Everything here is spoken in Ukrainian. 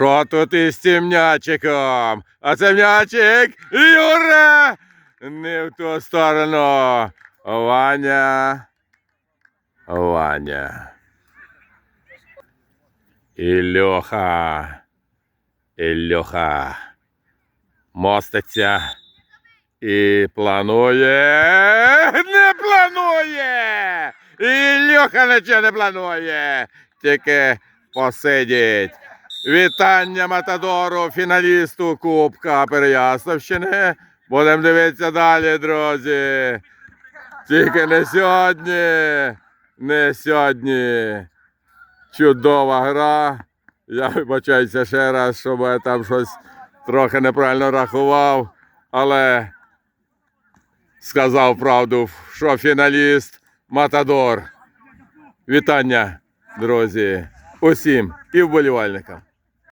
Що тут із цим м'ячиком? А це м'ячик Юра! Не в ту сторону. Ваня. Ваня. Ілюха. Ілюха. Моститься. І планує. Не планує! Ілюха нічого не планує. Тільки посидіть. Вітання Матадору, фіналісту Кубка Переяславщини. Будемо дивитися далі, друзі. Тільки не сьогодні. Не сьогодні. Чудова гра. Я вибачаюся ще раз, щоб я там щось трохи неправильно рахував, але сказав правду, що фіналіст Матадор. Вітання, друзі, усім і вболівальникам.